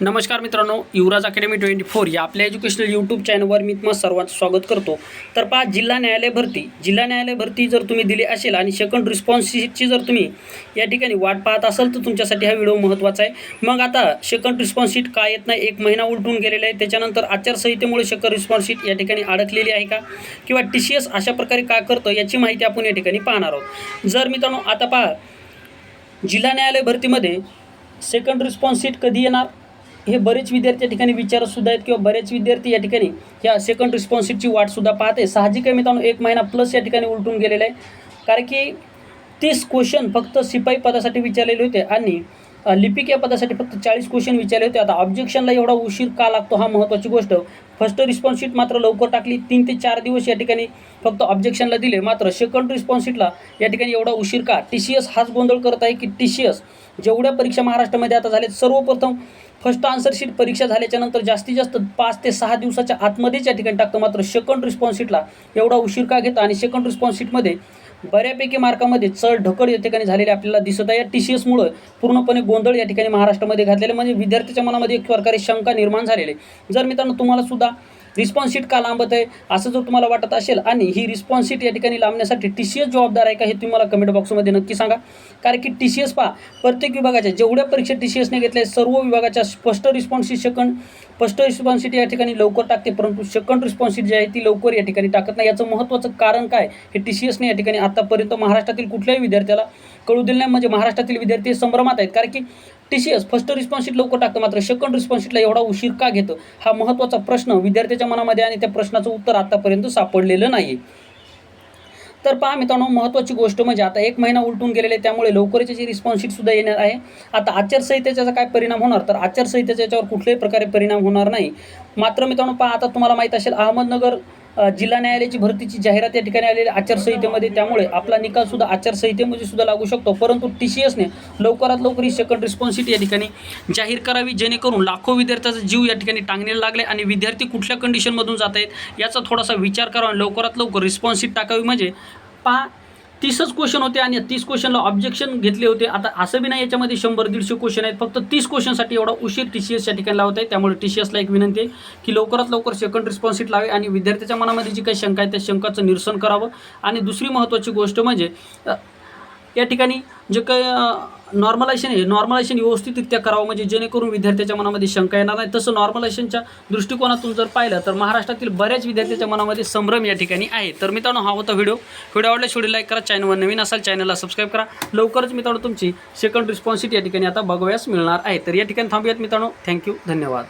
नमस्कार मित्रांनो युवराज academy twenty four या आपल्या एज्युकेशनल यूट्यूब चॅनलवर मी तुम्हाला सर्वांचं स्वागत करतो. तर पहा जिल्हा न्यायालय भरती. जिल्हा न्यायालय भरती जर तुम्ही दिली असेल आणि सेकंड रिस्पॉन्स जर तुम्ही या ठिकाणी वाट पाहत असाल तर तुमच्यासाठी हा व्हिडिओ महत्त्वाचा आहे. मग आता सेकंड रिस्पॉन्सिट का येत नाही एक महिना उलटून गेलेला आहे. त्याच्यानंतर आचारसंहितेमुळे सेकंड रिस्पॉन्सिट या ठिकाणी अडकलेली आहे का? किंवा टी सी एस अशा प्रकारे काय करतं याची माहिती आपण या ठिकाणी पाहणार आहोत. जर मित्रांनो आता पहा जिल्हा न्यायालय भरतीमध्ये सेकंड रिस्पॉन्सिट कधी येणार? हे बरेच विद्यार्थी या ठिकाणी विचारतसुद्धा आहेत किंवा बरेच विद्यार्थी या ठिकाणी या सेकंड रिस्पॉन्स वाटसुद्धा पाहते. साहजिक आहे मित्रांनो एक महिना प्लस या ठिकाणी उलटून गेलेला आहे. कारण की तीस क्वेश्चन फक्त शिपाई पदासाठी विचारलेले होते आणि लिपिक या पदासाठी फक्त चाळीस क्वेश्चन विचारले होते. आता ऑब्जेक्शनला एवढा उशीर का लागतो हा महत्त्वाची गोष्ट. फर्स्ट रिस्पॉन्सशीट मात्र लवकर टाकली. तीन ते चार दिवस या ठिकाणी फक्त ऑब्जेक्शनला दिले. मात्र सेकंड रिस्पॉन्सशीटला या ठिकाणी एवढा उशीर का? टी सी एस हाच गोंधळ करत आहे की टी सी एस जेवढ्या परीक्षा महाराष्ट्रामध्ये आता झाल्यात सर्वप्रथम फर्स्ट आन्सर शीट परीक्षा झाल्याच्यानंतर जास्तीत जास्त पाच ते सहा दिवसाच्या आतमध्येच या ठिकाणी टाकतं. मात्र सेकंड रिस्पॉन्स शीटला एवढा उशीर का घेता? आणि सेकंड रिस्पॉन्स शीटमध्ये बऱ्यापैकी मार्कामध्ये चढ ढकल या ठिकाणी झालेली आपल्याला दिसत आहे. या टी सी एसमुळं पूर्णपणे गोंधळ या ठिकाणी महाराष्ट्रामध्ये घातलेले म्हणजे विद्यार्थ्याच्या मनामध्ये एक प्रकारे शंका निर्माण झालेली आहे. जर मित्रांनो तुम्हाला सुद्धा रिस्पॉन्स शीट का लांबत आहे? असं जर तुम्हाला वाटत असेल आणि ही रिस्पॉन्स शीट या ठिकाणी लांबण्यासाठी टी सी एस जबाबदार आहे का हे तुम्ही मला कमेंट बॉक्समध्ये नक्की सांगा. कारण की टी सी एस पहा प्रत्येक विभागाच्या जेवढ्या परीक्षा टी सी एसने घेतल्या सर्व विभागाच्या स्पष्ट रिस्पॉन्सिट सेकंड स्पष्ट रिस्पॉन्सिटी या ठिकाणी लवकर टाकते परंतु सेकंड रिस्पॉन्सिटी जी आहे ती लवकर या ठिकाणी टाकत नाही. याचं महत्त्वाचं कारण काय? हे टी सी एसने या ठिकाणी आतापर्यंत महाराष्ट्रातील कुठल्याही विद्यार्थ्याला कळू दिलं नाही. म्हणजे महाराष्ट्रातील विद्यार्थी संभ्रमात आहेत. कारण की T C S first response लवकर टाकतं. मात्र सेकंड रिस्पॉन्सशीटला एवढा उशीर का घेतं? हा महत्त्वाचा प्रश्न विद्यार्थ्याच्या मनामध्ये आणि त्या प्रश्नाचं उत्तर आतापर्यंत सापडलेलं नाही तर पहा मित्रांनो महत्त्वाची गोष्ट म्हणजे आता एक महिना उलटून गेलेले आहे, त्यामुळे लवकरच याची रिस्पॉन्सशीटसुद्धा येणार आहे. आता आचारसंहितेचा काय परिणाम होणार तर आचारसंहितेचा याच्यावर कुठल्याही प्रकारे परिणाम होणार नाही. मात्र मित्रांनो पहा आता तुम्हाला माहीत असेल अहमदनगर जिल्हा न्यायालयाची भरतीची जाहिरात या ठिकाणी आलेली आचारसंहितेमध्ये त्यामुळे आपला निकाल सुद्धा आचारसंहितेमध्ये सुद्धा लागू शकतो. परंतु टी सी एसने लवकरात लवकर ही सेकंड रिस्पॉन्सिट या ठिकाणी जाहीर करावी जेणेकरून लाखो विद्यार्थ्याचा जीव या ठिकाणी टांगण्याला लागले आणि विद्यार्थी कुठल्या कंडिशनमधून जात आहेत याचा थोडासा विचार करावा आणि लवकरात लवकर रिस्पॉन्सिट टाकावी. म्हणजे पहा तीसच क्वेश्चन होते आणि तीस क्वेश्चनला ऑब्जेक्शन घेतले होते. आता असं बी नाही याच्यामध्ये शंभर दीडशे क्वेश्चन आहेत. फक्त तीस क्वेश्चनसाठी एवढा उशीर टी सी एसच्या ठिकाणी लावत आहे त्यामुळे टी सी एसला एक विनंती आहे की लवकरात लवकर सेकंड रिस्पॉन्स शीट लावे आणि विद्यार्थ्याच्या मनामध्ये जी काही शंका आहे त्या शंकाचं निरसन करावं. आणि दुसरी महत्त्वाची गोष्ट म्हणजे या ठिकाणी जे काही नॉर्मलायझेशन आहे नॉर्मलायझेशन व्यवस्थितरित्या करावं म्हणजे जेणेकरून विद्यार्थ्याच्या मनामध्ये शंका येणार नाही. तसं नॉर्मलायझेशनच्या दृष्टिकोनातून जर पाहिलं तर महाराष्ट्रातील बऱ्याच विद्यार्थ्याच्या मनामध्ये संभ्रम या ठिकाणी आहे. तर मित्रांनो हा होता व्हिडिओ. व्हिडिओ आवडल्यास व्हिडिओ लाईक करा चॅनलवर नवीन असाल चॅनलला सबस्क्राईब करा. लवकरच मित्रांनो तुमची सेकंड रिस्पॉन्सिटी या ठिकाणी आता बघाव्यास मिळणार आहे. तर या ठिकाणी थांबूयात मित्रांनो. थँक्यू धन्यवाद.